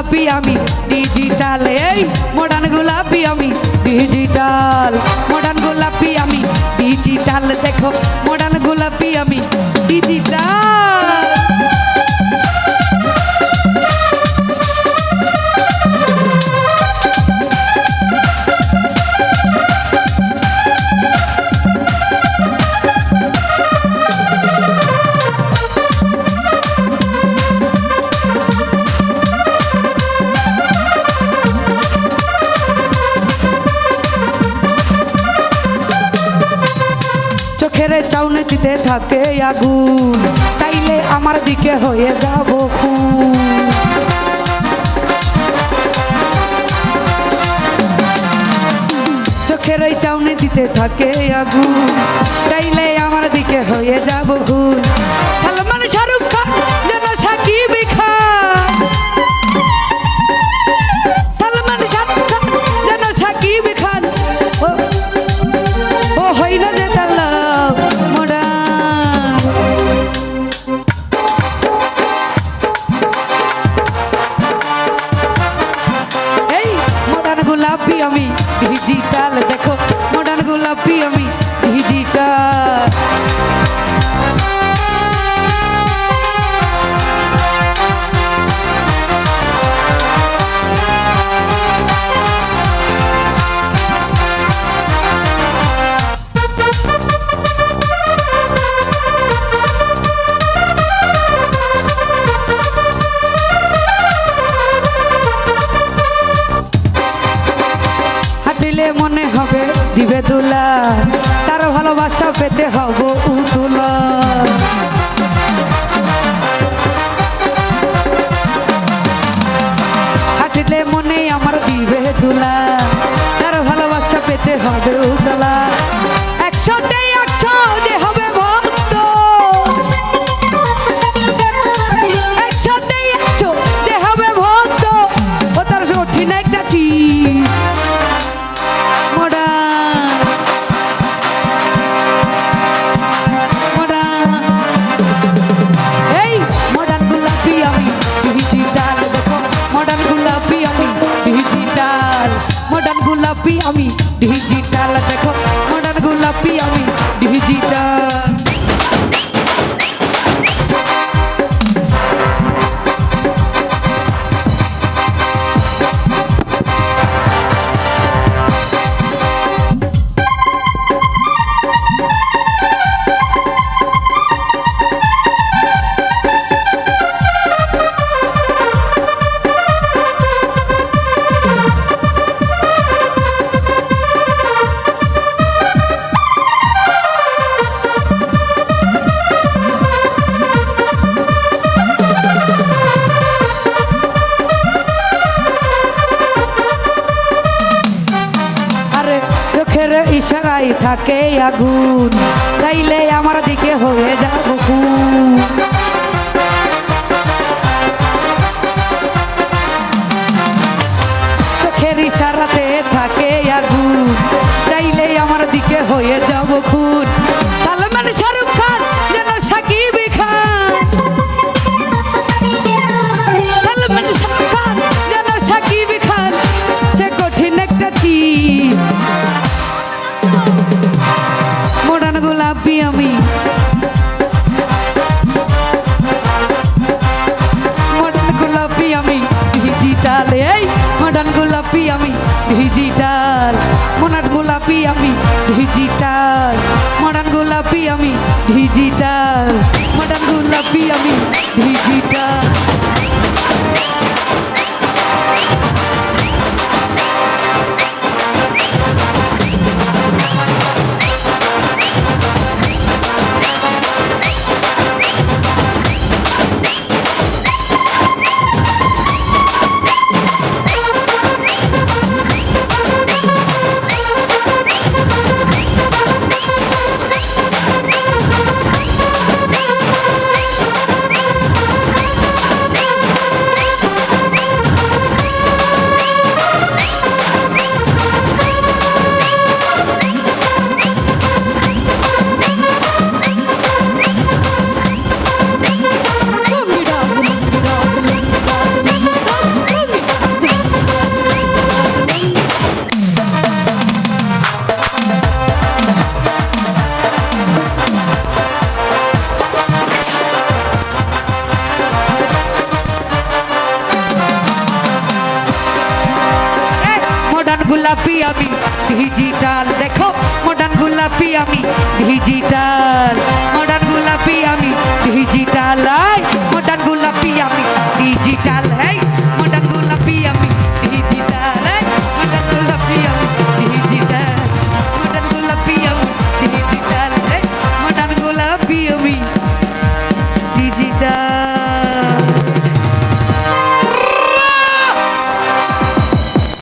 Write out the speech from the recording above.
গোলাপি আমি ডিজিটাল এই মডার্ন গোলাপি আমি ডিজিটাল মডার্ন গোলাপি আমি ডিজিটাল দেখো মডার্ন গোলাপি আমি ডিজিটাল দিতে থাকে আগুন, চাইলে আমার দিকে হয়ে যাব চোখের ওই চাউনি দিতে থাকে আগুন, চাইলে আমার দিকে হয়ে যাব খুন দুলা তার ভালোবাসা পেতে হব উতুলা। হাঁটিলে মনে আমার দিবে দুলা। তার ভালোবাসা পেতে হবে আমি চোখের ইশারাই থাকে আগুন। চাইলে আমার দিকে হয়ে যাব গোলাপি আমি ডিজিটাল দেখো মডার্ন গোলাপি আমি ডিজিটাল